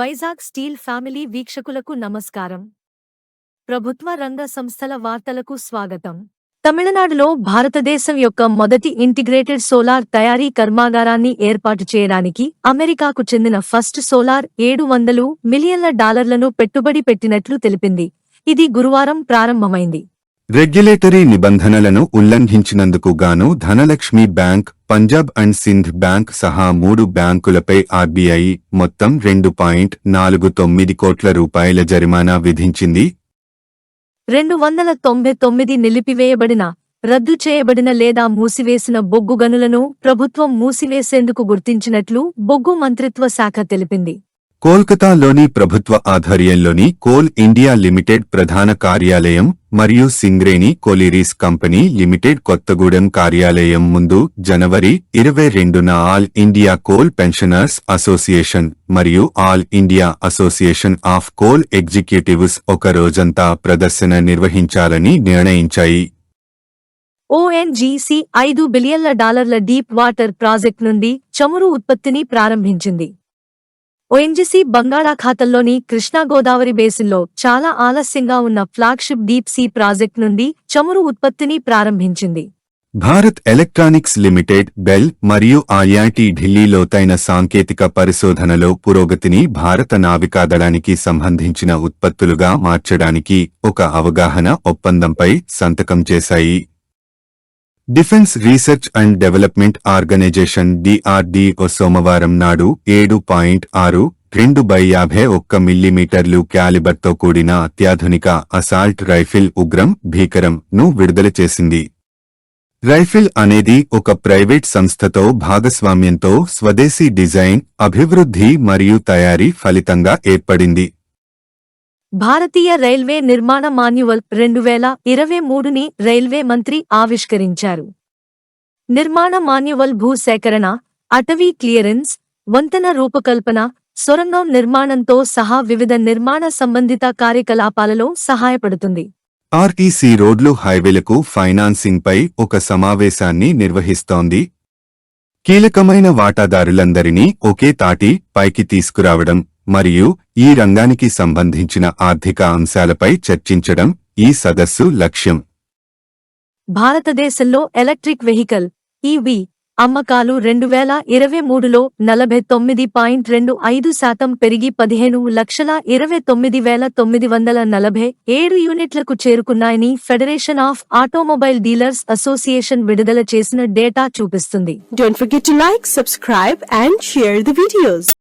Vizag steel family వీక్షకులకు నమస్కారం. ప్రభుత్వ రంగ సంస్థల వార్తలకు స్వాగతం. తమిళనాడులో భారతదేశం యొక్క మొదటి ఇంటిగ్రేటెడ్ సోలార్ తయారీ కర్మాగారాన్ని ఏర్పాటు చేయడానికి అమెరికాకు చెందిన ఫస్ట్ సోలార్ ఏడు వందలు మిలియన్ల డాలర్లను పెట్టుబడి పెట్టినట్లు తెలిపింది. ఇది గురువారం ప్రారంభమైంది. రెగ్యులేటరీ నిబంధనలను ఉల్లంఘించినందుకు గాను Dhanlaxmi bank Punjab and Sindh bank సహా మూడు బ్యాంకులపై ఆర్బీఐ మొత్తం రెండు పాయింట్ నాలుగు తొమ్మిది కోట్ల రూపాయల జరిమానా విధించింది. రెండు వందల తొంభై తొమ్మిది నిలిపివేయబడిన రద్దు చేయబడిన లేదా మూసివేసిన బొగ్గు గనులను ప్రభుత్వం మూసివేసేందుకు గుర్తించినట్లు బొగ్గు మంత్రిత్వ శాఖ తెలిపింది. కోల్కతాలోని ప్రభుత్వ ఆధ్వర్యంలోని కోల్ ఇండియా లిమిటెడ్ ప్రధాన కార్యాలయం మరియు Singareni collieries company limited Kothagudem కార్యాలయం ముందు జనవరి ఇరవై రెండున all India coal pensioners association మరియు all India association of coal executives ఒక రోజంతా ప్రదర్శన నిర్వహించాలని నిర్ణయించాయి. ఓఎన్జీసీ ఐదు బిలియన్ల డాలర్ల డీప్ వాటర్ ప్రాజెక్ట్ నుండి చమురు ఉత్పత్తిని ప్రారంభించింది. ఓఎన్జీసీ బంగాళాఖాతంలోని కృష్ణా గోదావరి బేసిన్లో చాలా ఆలస్యంగా ఉన్న ఫ్లాగ్షిప్ డీప్ సీ ప్రాజెక్ట్ నుండి చమురు ఉత్పత్తిని ప్రారంభించింది. భారత్ ఎలక్ట్రానిక్స్ లిమిటెడ్ బెల్ మరియు ఐఐటి ఢిల్లీ లోతైన సాంకేతిక పరిశోధనలో పురోగతిని భారత నావికాదళానికి సంబంధించిన ఉత్పత్తులుగా మార్చడానికి ఒక అవగాహన ఒప్పందంపై సంతకం చేశాయి. Defence research and development organisation DRDO సోమవారం నాడు ఏడు పాయింట్ ఆరు రెండు బై యాభై ఒక్క మిల్లీమీటర్లు క్యాలిబర్తో కూడిన అత్యాధునిక అసాల్ట్ రైఫిల్ ఉగ్రం భీకరం ను విడుదల చేసింది. రైఫిల్ అనేది ఒక ప్రైవేట్ సంస్థతో భాగస్వామ్యంతో స్వదేశీ డిజైన్ అభివృద్ధి మరియు తయారీ ఫలితంగా ఏర్పడింది. భారతీయ రైల్వే నిర్మాణ మాన్యువల్ రెండు వేల ఇరవై మూడుని రైల్వే మంత్రి ఆవిష్కరించారు. నిర్మాణ మాన్యువల్ భూసేకరణ అటవీ క్లియరెన్స్ వంతెన రూపకల్పన సొరంగం నిర్మాణంతో సహా వివిధ నిర్మాణ సంబంధిత కార్యకలాపాలలో సహాయపడుతుంది. ఆర్టీసీ రోడ్లు హైవేలకు ఫైనాన్సింగ్పై ఒక సమావేశాన్ని నిర్వహిస్తోంది. కీలకమైన వాటాదారులందరినీ ఒకే తాటి పైకి తీసుకురావడం మరియు ఈ రంగానికి సంబంధించిన ఆర్థిక అంశాలపై చర్చించడం ఈ సదస్సు లక్ష్యం భారతదేశంలో ఎలక్ట్రిక్ వెహికల్ ఈవీ అమ్మకాలు రెండు వేల ఇరవై మూడులో నలభై తొమ్మిది పాయింట్ రెండు ఐదు శాతం పెరిగి పదిహేను లక్షల ఇరవై తొమ్మిది వేల తొమ్మిది వందల నలభై ఏడు యూనిట్లకు చేరుకున్నాయని federation of automobile dealers association విడుదల చేసిన డేటా చూపిస్తుంది Don't forget to like, subscribe and share the videos.